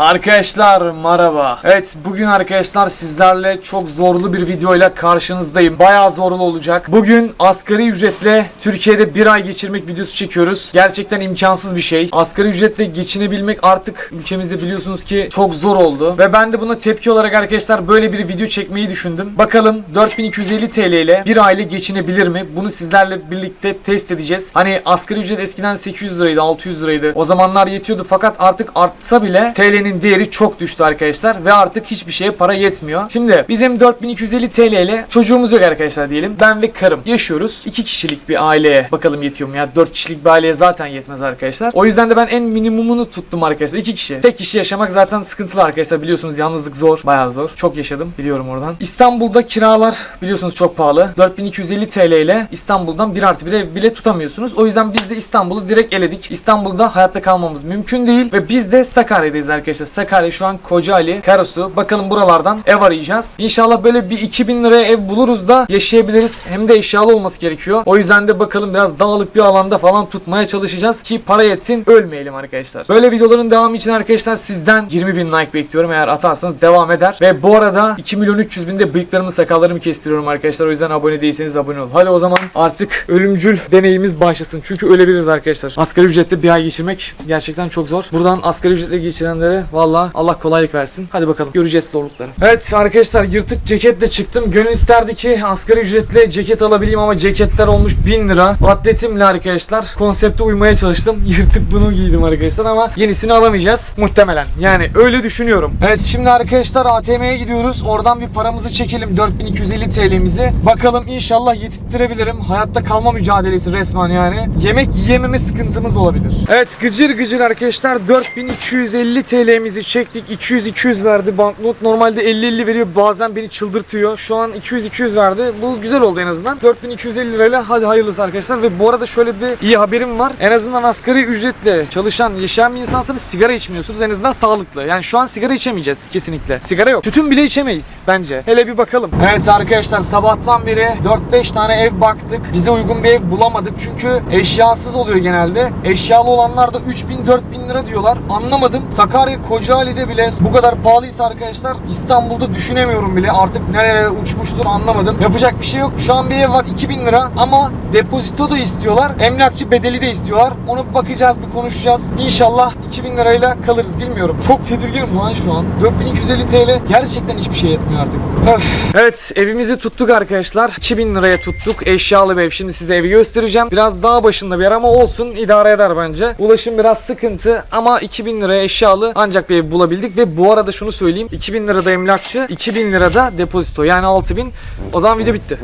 Arkadaşlar merhaba. Evet bugün arkadaşlar sizlerle çok zorlu bir videoyla karşınızdayım. Bayağı zorlu olacak. Bugün asgari ücretle Türkiye'de bir ay geçirmek videosu çekiyoruz. Gerçekten imkansız bir şey. Asgari ücretle geçinebilmek artık ülkemizde biliyorsunuz ki çok zor oldu. Ve ben de buna tepki olarak arkadaşlar böyle bir video çekmeyi düşündüm. Bakalım 4250 TL ile bir aile geçinebilir mi? Bunu sizlerle birlikte test edeceğiz. Hani asgari ücret eskiden 800 liraydı 600 liraydı. O zamanlar yetiyordu fakat artık artsa bile TL'nin değeri çok düştü arkadaşlar ve artık hiçbir şeye para yetmiyor. Şimdi bizim 4250 TL ile çocuğumuz yok arkadaşlar diyelim. Ben ve karım yaşıyoruz. 2 kişilik bir aileye bakalım yetiyor mu ya? 4 kişilik bir aileye zaten yetmez arkadaşlar. O yüzden de ben en minimumunu tuttum arkadaşlar. 2 kişi. Tek kişi yaşamak zaten sıkıntılı arkadaşlar. Biliyorsunuz yalnızlık zor. Bayağı zor. Çok yaşadım. Biliyorum oradan. İstanbul'da kiralar biliyorsunuz çok pahalı. 4250 TL ile İstanbul'dan 1 artı bir ev bile tutamıyorsunuz. O yüzden biz de İstanbul'u direkt eledik. İstanbul'da hayatta kalmamız mümkün değil. Ve biz de Sakarya'dayız arkadaşlar. Sakarya şu an Kocaeli, Karasu. Bakalım buralardan ev arayacağız. İnşallah böyle bir 2000 liraya ev buluruz da yaşayabiliriz. Hem de eşyalı olması gerekiyor. O yüzden de bakalım biraz dağlık bir alanda falan tutmaya çalışacağız ki para yetsin ölmeyelim arkadaşlar. Böyle videoların devamı için arkadaşlar sizden 20 bin like bekliyorum. Eğer atarsanız devam eder. Ve bu arada 2 milyon 300 binde bıyıklarımı sakallarımı kestiriyorum arkadaşlar. O yüzden abone değilseniz abone olun. Hadi o zaman artık ölümcül deneyimiz başlasın. Çünkü ölebiliriz arkadaşlar. Asgari ücrette bir ay geçirmek gerçekten çok zor. Buradan asgari ücretle geçirenlere valla Allah kolaylık versin. Hadi bakalım göreceğiz zorlukları. Evet arkadaşlar yırtık ceketle çıktım. Gönül isterdi ki asgari ücretle ceket alabileyim ama ceketler olmuş 1000 lira. Atletimle arkadaşlar konsepte uymaya çalıştım. Yırtık bunu giydim arkadaşlar ama yenisini alamayacağız muhtemelen. Yani öyle düşünüyorum. Evet şimdi arkadaşlar ATM'ye gidiyoruz. Oradan bir paramızı çekelim 4250 TL'mizi. Bakalım inşallah yetittirebilirim. Hayatta kalma mücadelesi resmen yani. Yemek yiyememe sıkıntımız olabilir. Evet gıcır gıcır arkadaşlar 4250 TL'mizi çektik. 200-200 verdi banknot. Normalde 50-50 veriyor. Bazen beni çıldırtıyor. Şu an 200-200 verdi. Bu güzel oldu en azından. 4250 lirayla hadi hayırlısı arkadaşlar. Ve bu arada şöyle bir iyi haberim var. En azından asgari ücretle çalışan, yaşayan bir insansanız sigara içmiyorsunuz. En azından sağlıklı. Yani şu an sigara içemeyeceğiz kesinlikle. Sigara yok. Tütün bile içemeyiz bence. Hele bir bakalım. Evet arkadaşlar sabahtan beri 4-5 tane ev baktık. Bize uygun bir ev bulamadık. Çünkü eşyasız oluyor genelde. Eşyalı olanlar da 3000-4000 lira diyorlar. Anlamadım. Sakarya Kocaeli'de bile bu kadar pahalıysa arkadaşlar İstanbul'da düşünemiyorum bile. Artık nerelere uçmuştur anlamadım. Yapacak bir şey yok. Şu an bir ev var 2000 lira ama depozito da istiyorlar. Emlakçı bedeli de istiyorlar. Onu bakacağız, bir konuşacağız. İnşallah 2000 lirayla kalırız bilmiyorum. Çok tedirginim lan şu an. 4250 TL gerçekten hiçbir şey yetmiyor artık. Öf. Evet evimizi tuttuk arkadaşlar. 2000 liraya tuttuk. Eşyalı bir ev. Şimdi size evi göstereceğim. Biraz dağ başında bir yer ama olsun idare eder bence. Ulaşım biraz sıkıntı ama 2000 liraya eşyalı ancak bir ev bulabildik ve bu arada şunu söyleyeyim. 2000 lirada emlakçı, 2000 lirada depozito yani 6000. O zaman video bitti.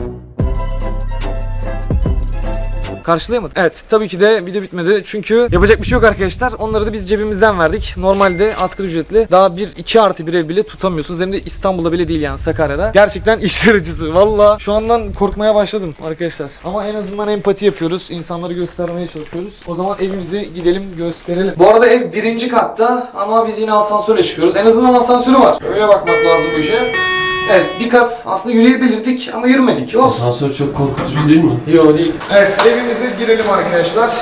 Karşılayamadık. Evet tabii ki de video bitmedi. Çünkü yapacak bir şey yok arkadaşlar. Onları da biz cebimizden verdik. Normalde asgari ücretli daha bir 2 artı bir ev bile tutamıyorsunuz. Hem de İstanbul'da bile değil yani Sakarya'da. Gerçekten işler acısı. Valla şu andan korkmaya başladım arkadaşlar. Ama en azından empati yapıyoruz. İnsanları göstermeye çalışıyoruz. O zaman evimizi gidelim gösterelim. Bu arada ev birinci katta ama biz yine asansörle çıkıyoruz. En azından asansörü var. Öyle bakmak lazım bu işe. Evet bir kat aslında yürüyebilirdik ama yürümedik. Olsun. Asansör çok korkutucu değil mi? Yo değil. Evet evimize girelim arkadaşlar.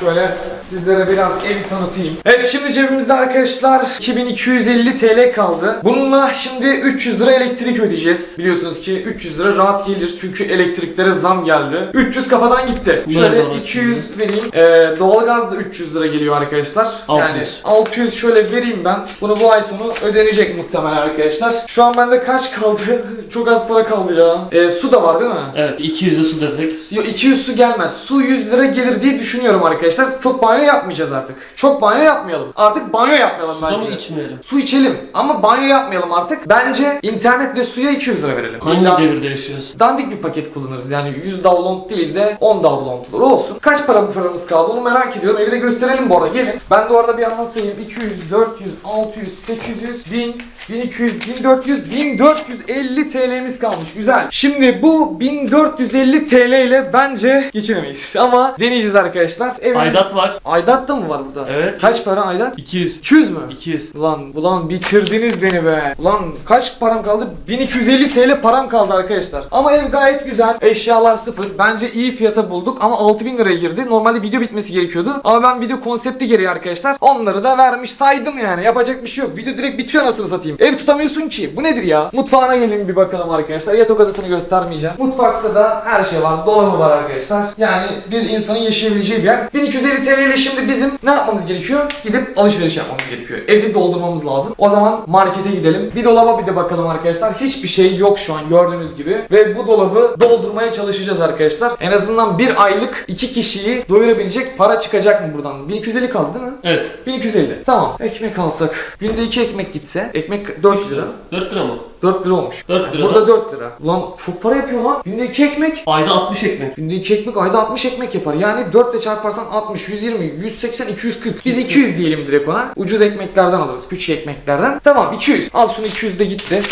Şöyle sizlere biraz evi tanıtayım. Evet şimdi cebimizde arkadaşlar 2250 TL kaldı. Bununla şimdi 300 lira elektrik ödeyeceğiz. Biliyorsunuz ki 300 lira rahat gelir çünkü elektriklere zam geldi. 300 kafadan gitti. Şöyle Nereden 200 vereyim. Ee, doğalgaz da 300 lira geliyor arkadaşlar. Yani 600. 600 şöyle vereyim ben. Bunu bu ay sonu ödenecek muhtemelen arkadaşlar. Şu an bende kaç kaldı? Çok az para kaldı ya. Ee, su da var değil mi? Evet 200'e su desek. Yo 200 su gelmez. Su 100 lira gelir diye düşünüyorum arkadaşlar. Çok banyo yapmayacağız artık. Çok banyo yapmayalım. Artık banyo yapmayalım Suda bence. mı içmeyelim? Su içelim ama banyo yapmayalım artık. Bence internet ve suya 200 lira verelim. Hangi İlla devirde yaşıyoruz? Dandik bir paket kullanırız. Yani 100 download değil de 10 download olur. Olsun. Kaç para bu paramız kaldı onu merak ediyorum. Evi de gösterelim bu arada. Gelin. Ben de orada bir yandan sayayım. 200, 400, 600, 800, 1000, 1200, 1400, 1450 TL'miz kalmış. Güzel. Şimdi bu 1450 TL ile bence geçinemeyiz. Ama deneyeceğiz arkadaşlar. Evimiz... Aidat var. Aidat da mı var burada? Evet. Kaç para aidat? 200. 200 mü? 200. Ulan ulan bitirdiniz beni be. Ulan kaç param kaldı? 1250 TL param kaldı arkadaşlar. Ama ev gayet güzel. Eşyalar sıfır. Bence iyi fiyata bulduk ama 6000 liraya girdi. Normalde video bitmesi gerekiyordu. Ama ben video konsepti gereği arkadaşlar. Onları da vermiş saydım yani. Yapacak bir şey yok. Video direkt bitiyor anasını satayım. Ev tutamıyorsun ki. Bu nedir ya? Mutfağına gelin bir bakalım arkadaşlar. Yatak odasını göstermeyeceğim. Mutfakta da her şey var. Dolabı var arkadaşlar. Yani bir insanın yaşayabileceği bir yer. 1250 TL ile şimdi bizim ne yapmamız gerekiyor? Gidip alışveriş yapmamız gerekiyor. Evi doldurmamız lazım. O zaman markete gidelim. Bir dolaba bir de bakalım arkadaşlar. Hiçbir şey yok şu an gördüğünüz gibi. Ve bu dolabı doldurmaya çalışacağız arkadaşlar. En azından bir aylık iki kişiyi doyurabilecek para çıkacak mı buradan? 1250 kaldı değil mi? Evet. 1250. Tamam. Ekmek alsak. Günde iki ekmek gitse. Ekmek 4 lira. 4 lira mı? 4 lira olmuş. 4 lira. Burada 4 lira. Ulan çok para yapıyor lan. Günde 2 ekmek. Ayda 60 ekmek. Günde 2 ekmek ayda 60 ekmek yapar. Yani 4 ile çarparsan 60, 120, 180, 240. Biz 200 diyelim direkt ona. Ucuz ekmeklerden alırız. Küçük ekmeklerden. Tamam 200. Al şunu 200 de gitti.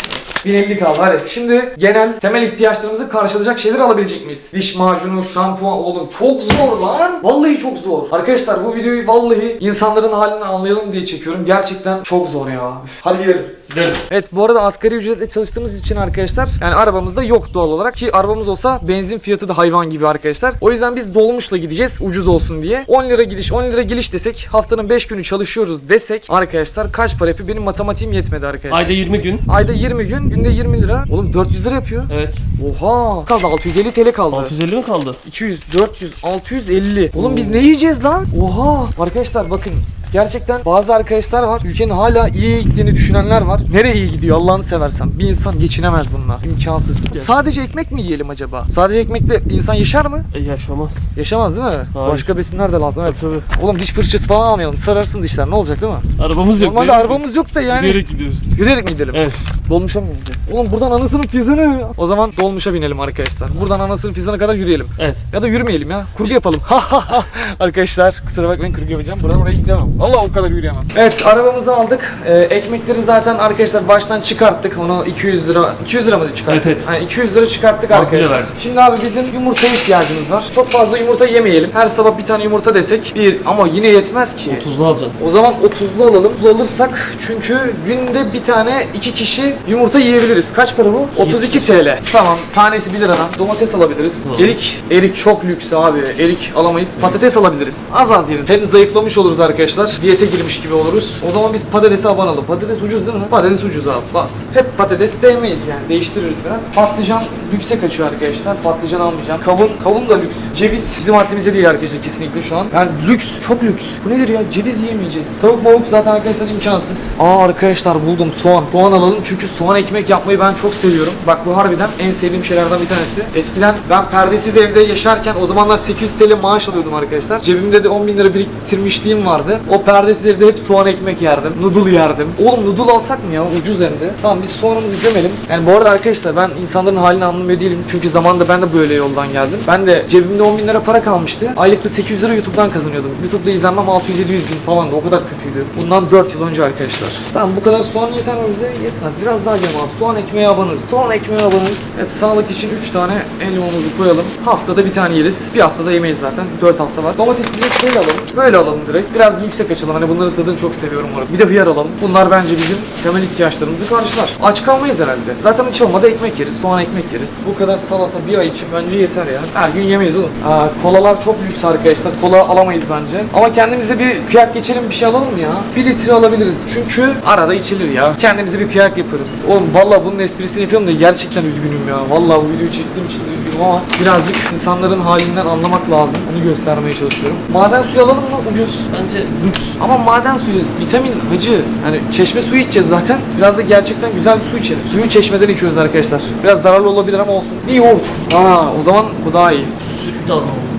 1050 kaldı hadi. Şimdi genel temel ihtiyaçlarımızı karşılayacak şeyler alabilecek miyiz? Diş macunu, şampuan oğlum çok zor lan. Vallahi çok zor. Arkadaşlar bu videoyu vallahi insanların halini anlayalım diye çekiyorum. Gerçekten çok zor ya. Hadi gidelim. Gidelim. Evet bu arada asgari ücretle çalıştığımız için arkadaşlar yani arabamız da yok doğal olarak ki arabamız olsa benzin fiyatı da hayvan gibi arkadaşlar. O yüzden biz dolmuşla gideceğiz ucuz olsun diye. 10 lira gidiş 10 lira geliş desek haftanın 5 günü çalışıyoruz desek arkadaşlar kaç para yapıyor benim matematiğim yetmedi arkadaşlar. Ayda 20 gün. Ayda 20 gün günde 20 lira. Oğlum 400 lira yapıyor. Evet. Oha kaldı 650 TL kaldı. 650 mi kaldı? 200, 400, 650. Oğlum biz ne yiyeceğiz lan? Oha. Arkadaşlar bakın. Gerçekten bazı arkadaşlar var. Ülkenin hala iyi gittiğini düşünenler var. Nereye iyi gidiyor Allah'ını seversen. Bir insan geçinemez bununla. İmkansız. Sadece ekmek mi yiyelim acaba? Sadece ekmekle insan yaşar mı? E yaşamaz. Yaşamaz değil mi? Hayır. Başka besinler de lazım. Evet. Tabii. Oğlum diş fırçası falan almayalım. Sararsın dişler. Ne olacak değil mi? Arabamız yok. Normalde arabamız yok da yani. Yürüyerek gidiyoruz. Yürüyerek mi gidelim? Evet. Dolmuşa mı bineceğiz? Oğlum buradan anasının fizanı. O zaman dolmuşa binelim arkadaşlar. Buradan anasının fizanı kadar yürüyelim. Evet. Ya da yürümeyelim ya. Kurgu yapalım. Arkadaşlar kusura bakmayın kurgu yapacağım. Buradan oraya gidemem. Allah o kadar yürüyemem. Evet arabamızı aldık. Ee, ekmekleri zaten arkadaşlar baştan çıkarttık. Onu 200 lira 200 lira mı çıkarttık? Evet, evet. Yani 200 lira çıkarttık Az bile arkadaşlar. verdik. Şimdi abi bizim yumurtaya ihtiyacımız var. Çok fazla yumurta yemeyelim. Her sabah bir tane yumurta desek bir ama yine yetmez ki. Tuzlu alacaksın. O zaman 30'lu alalım. 30'lu alırsak çünkü günde bir tane iki kişi yumurta yiyebiliriz. Kaç para bu? 32 TL. Tamam. Tanesi 1 liradan. Domates alabiliriz. Tamam. Erik. Erik çok lüks abi. Erik alamayız. Patates alabiliriz. Az az yeriz. Hem zayıflamış oluruz arkadaşlar. Diyete girmiş gibi oluruz. O zaman biz patatesi abanalım. Patates ucuz değil mi? Patates ucuz abi. Bas. Hep patates değmeyiz yani. Değiştiririz biraz. Patlıcan lükse kaçıyor arkadaşlar. Patlıcan almayacağım. Kavun. Kavun da lüks. Ceviz bizim haddimize değil arkadaşlar kesinlikle şu an. Yani lüks. Çok lüks. Bu nedir ya? Ceviz yiyemeyeceğiz. Tavuk mavuk zaten arkadaşlar imkansız. Aa arkadaşlar buldum soğan. Soğan alalım çünkü soğan ekmek yapmayı ben çok seviyorum. Bak bu harbiden en sevdiğim şeylerden bir tanesi. Eskiden ben perdesiz evde yaşarken o zamanlar 800 TL maaş alıyordum arkadaşlar. Cebimde de 10 bin lira biriktirmişliğim vardı. O perdesiz evde hep soğan ekmek yerdim. Noodle yerdim. Oğlum noodle alsak mı ya? Ucuz hem de. Tamam biz soğanımızı gömelim. Yani bu arada arkadaşlar ben insanların halini anlamıyor değilim. Çünkü zamanında ben de böyle yoldan geldim. Ben de cebimde 10 bin lira para kalmıştı. Aylıkta 800 lira YouTube'dan kazanıyordum. YouTube'da izlenmem 600-700 bin falan da o kadar kötüydü. Bundan 4 yıl önce arkadaşlar. Tamam bu kadar soğan yeter mi bize? Yetmez. Biraz daha göm abi. Soğan ekmeğe abanırız. Soğan ekmeğe abanırız. Evet sağlık için 3 tane elmamızı koyalım. Haftada bir tane yeriz. Bir haftada yemeyiz zaten. 4 hafta var. Domatesi direkt şöyle alalım. Böyle alalım direkt. Biraz yüksek açalım. Hani bunların tadını çok seviyorum orada. Bir de hıyar alalım. Bunlar bence bizim temel ihtiyaçlarımızı karşılar. Aç kalmayız herhalde. Zaten hiç olmadı ekmek yeriz. Soğan ekmek yeriz. Bu kadar salata bir ay için bence yeter ya. Her gün yemeyiz oğlum. Aa, kolalar çok lüks arkadaşlar. Kola alamayız bence. Ama kendimize bir kıyak geçelim bir şey alalım ya? 1 litre alabiliriz. Çünkü arada içilir ya. Kendimize bir kıyak yaparız. Oğlum valla bunun esprisini yapıyorum da gerçekten üzgünüm ya. Valla bu videoyu çektiğim için üzgünüm ama birazcık insanların halinden anlamak lazım. Onu göstermeye çalışıyorum. Maden suyu alalım mı? Ucuz. Bence lüks. Ama maden suyu, vitamin, hacı. Hani çeşme suyu içeceğiz zaten. Biraz da gerçekten güzel bir su içelim. Suyu çeşmeden içiyoruz arkadaşlar. Biraz zararlı olabilir ama olsun. Bir yoğurt. Aa, o zaman bu daha iyi. Süt de almamız lazım.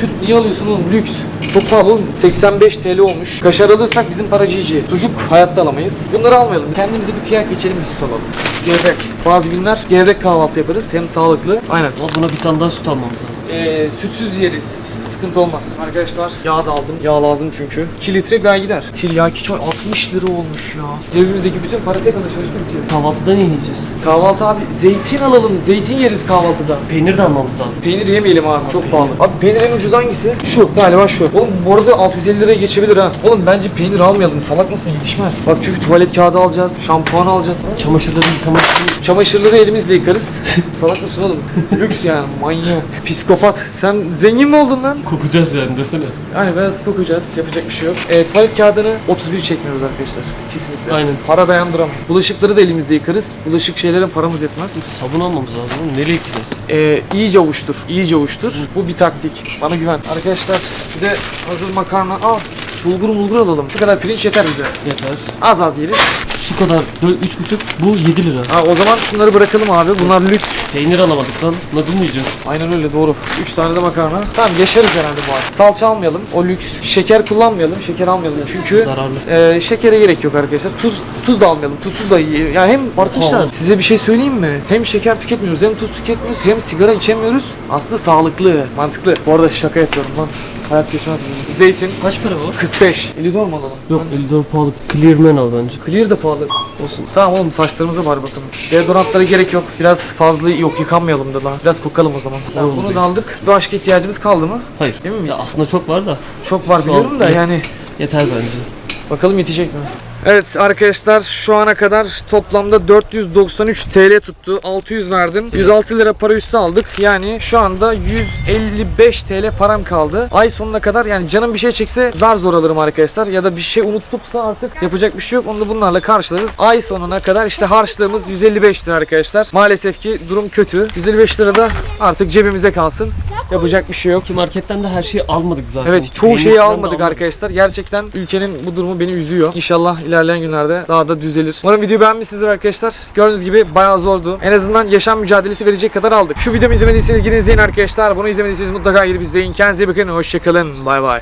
Süt niye alıyorsun oğlum? Lüks. Çok pahalı oğlum. 85 TL olmuş. Kaşar alırsak bizim para cici. Sucuk hayatta alamayız. Bunları almayalım. Kendimize bir kıyak geçelim bir süt alalım. Gevrek. Bazı günler gevrek kahvaltı yaparız. Hem sağlıklı. Aynen. Ama buna bir tane daha süt almamız lazım. Ee, sütsüz yeriz. Sıkıntı olmaz. Arkadaşlar yağ da aldım. Yağ lazım çünkü. 2 litre bir ay gider. Tiryaki çay 60 lira olmuş ya. Cebimizdeki bütün para tek alışverişte bitiyor. Kahvaltıda ne yiyeceğiz? Kahvaltı abi zeytin alalım. Zeytin yeriz kahvaltıda. Peynir de almamız lazım. Peynir yemeyelim abi. Çok pahalı. Abi peynir en ucuz hangisi? Şu. Galiba şu. Oğlum bu arada 650 liraya geçebilir ha. Oğlum bence peynir almayalım. Salak mısın? Yetişmez. Bak çünkü tuvalet kağıdı alacağız. Şampuan alacağız. Çamaşırları yıkamak için Çamaşırları elimizle yıkarız. Salak mısın oğlum? Lüks yani. Manyak. Psikopat. Sen zengin mi oldun lan? Kokacağız yani desene. Yani biraz kokacağız. Yapacak bir şey yok. E, tuvalet kağıdını 31 çekmiyoruz arkadaşlar. Kesinlikle. Aynen. Para dayandıramaz. Bulaşıkları da elimizde yıkarız. Bulaşık şeylerin paramız yetmez. Sabun almamız lazım. oğlum. Nereye gideceğiz? Ee, iyice ovuştur. iyice ovuştur. Bu bir taktik. Bana güven. Arkadaşlar bir de hazır makarna. Aa bulgur mulgur alalım. Şu kadar pirinç yeter bize. Yeter. Az az yeriz. Şu kadar. Böyle üç buçuk. Bu 7 lira. Ha o zaman şunları bırakalım abi. Bunlar lüks. Peynir alamadık lan. Nadıl mı yiyeceğiz? Aynen öyle doğru. 3 tane de makarna. Tamam yaşarız herhalde bu ay. Salça almayalım. O lüks. Şeker kullanmayalım. Şeker almayalım. Çünkü Zararlı. e, şekere gerek yok arkadaşlar. Tuz tuz da almayalım. Tuzsuz da iyi. Yani hem arkadaşlar size bir şey söyleyeyim mi? Hem şeker tüketmiyoruz hem tuz tüketmiyoruz hem sigara içemiyoruz. Aslında sağlıklı, mantıklı. Bu arada şaka yapıyorum lan. Hayat geçmez. Zeytin Kaç para bu? 45. 50 dolar mı alalım? Yok 54 pahalı. Clearman al bence. Clear da pahalı. Olsun. Tamam oğlum saçlarımıza var bakalım. Deodorantlara gerek yok. Biraz fazla yok yıkanmayalım da lan. Biraz kokalım o zaman. Tamam, Olur. bunu da aldık. Başka ihtiyacımız kaldı mı? Hayır. Emin miyiz? Ya aslında çok var da. Çok var Şu biliyorum an- da yani Yeter bence. Bakalım yetecek mi? Evet arkadaşlar şu ana kadar toplamda 493 TL tuttu. 600 verdim. 106 lira para üstü aldık. Yani şu anda 155 TL param kaldı. Ay sonuna kadar yani canım bir şey çekse zar zor alırım arkadaşlar. Ya da bir şey unuttuksa artık yapacak bir şey yok. Onu da bunlarla karşılarız. Ay sonuna kadar işte harçlığımız 155 lira arkadaşlar. Maalesef ki durum kötü. 155 lira da artık cebimize kalsın. Yapacak bir şey yok. Ki marketten de her şeyi almadık zaten. Evet çoğu şeyi almadık arkadaşlar. Gerçekten ülkenin bu durumu beni üzüyor. İnşallah ilerleyen günlerde daha da düzelir. Umarım videoyu beğenmişsinizdir arkadaşlar. Gördüğünüz gibi bayağı zordu. En azından yaşam mücadelesi verecek kadar aldık. Şu videomu izlemediyseniz gidin izleyin arkadaşlar. Bunu izlemediyseniz mutlaka gidip izleyin. Kendinize iyi bakın. Hoşçakalın. Bay bay.